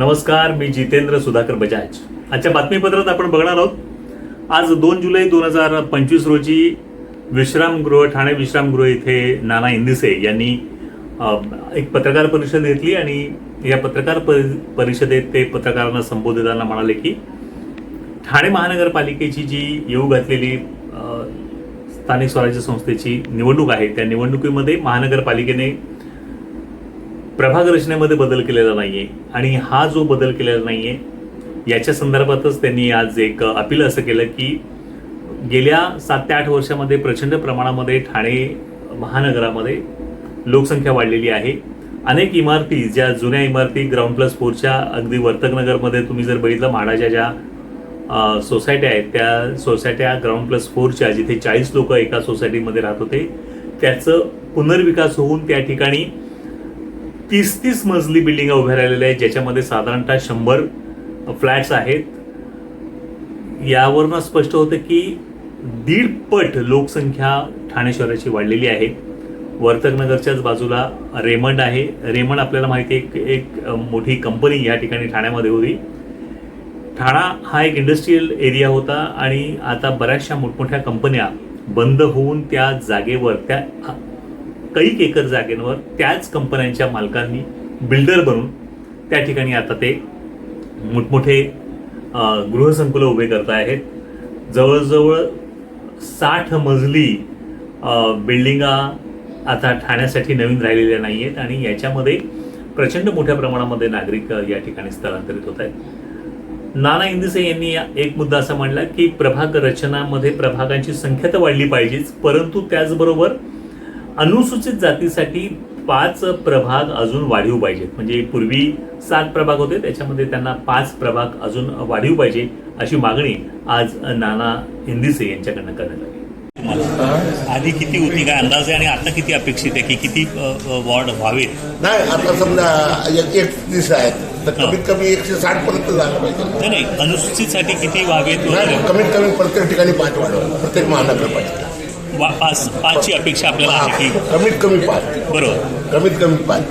नमस्कार मी जितेंद्र सुधाकर बजाज. आजच्या बातमीपत्रात आपण बघणार आहोत आज दोन जुलै दोन हजार पंचवीस रोजी विश्रामगृह ठाणे विश्रामगृह इथे नाना इंदिसे यांनी एक पत्रकार परिषद घेतली आणि या पत्रकार परि- परिषदेत ते पत्रकारांना संबोधताना म्हणाले की ठाणे महानगरपालिकेची जी येऊ घातलेली स्थानिक स्वराज्य संस्थेची निवडणूक आहे त्या निवडणुकीमध्ये महानगरपालिकेने प्रभाग रचनेमध्ये बदल केलेला नाहीये आणि हा जो बदल केलेला नाहीये याच्या संदर्भातच त्यांनी आज एक अपील असं केलं की गेल्या सात ते आठ वर्षामध्ये प्रचंड प्रमाणामध्ये ठाणे महानगरामध्ये लोकसंख्या वाढलेली आहे. अनेक इमारती ज्या जुन्या इमारती ग्राउंड प्लस फोरच्या अगदी वर्तकनगरमध्ये तुम्ही जर बघितलं म्हाडाच्या ज्या सोसायट्या आहेत त्या सोसायट्या ग्राउंड प्लस फोरच्या जिथे चाळीस लोक एका सोसायटीमध्ये राहत होते त्याचं पुनर्विकास होऊन त्या ठिकाणी तीस तीस मजली बिल्डिंग उभ्या राहिलेल्या आहेत ज्याच्यामध्ये साधारणतः शंभर फ्लॅट्स आहेत. यावरनं स्पष्ट होतं की दीड पट लोकसंख्या ठाणे शहराची वाढलेली आहे. वर्तकनगरच्याच बाजूला रेमंड आहे. रेमंड आपल्याला माहिती आहे एक एक मोठी कंपनी या ठिकाणी ठाण्यामध्ये होती. ठाणा हा एक इंडस्ट्रीयल एरिया होता आणि आता बऱ्याचशा मोठमोठ्या कंपन्या बंद होऊन त्या जागेवर त्या कैक एकर जागेवर त्याच कंपन्यांच्या मालकांनी बिल्डर बनून त्या ठिकाणी आता ते मोठमोठे गृहसंकुलं उभे करत आहेत. जवळजवळ साठ मजली बिल्डिंगा आता ठाण्यासाठी नवीन राहिलेल्या नाही आहेत आणि याच्यामध्ये प्रचंड मोठ्या प्रमाणामध्ये नागरिक या ठिकाणी स्थलांतरित होत आहेत. नाना इंदिसे यांनी या- एक मुद्दा असा मांडला की प्रभाग रचनामध्ये प्रभागांची संख्या तर वाढली पाहिजेच परंतु त्याचबरोबर अनुसूचित जातीसाठी पाच प्रभाग अजून वाढीव पाहिजेत. म्हणजे पूर्वी सात प्रभाग होते त्याच्यामध्ये त्यांना पाच प्रभाग अजून वाढीव पाहिजे अशी मागणी आज नाना इंदिसे यांच्याकडनं करण्यात आली. आधी किती होती? काय अंदाज आहे? आणि आता किती अपेक्षित आहे की किती वॉर्ड व्हावेत? नाही आता समजा एक एकतीस आहेत तर कमीत कमी एकशे साठ पर्यंत झालं पाहिजे. नाही नाही अनुसूचितसाठी किती व्हावेत? कमीत कमी प्रत्येक ठिकाणी पाच वाढव प्रत्येक महानगरपालिका वा- पाच पाचची अपेक्षा आपल्याला आहे की कमीत कमी पाच. बरोबर. कमीत कमी पाच.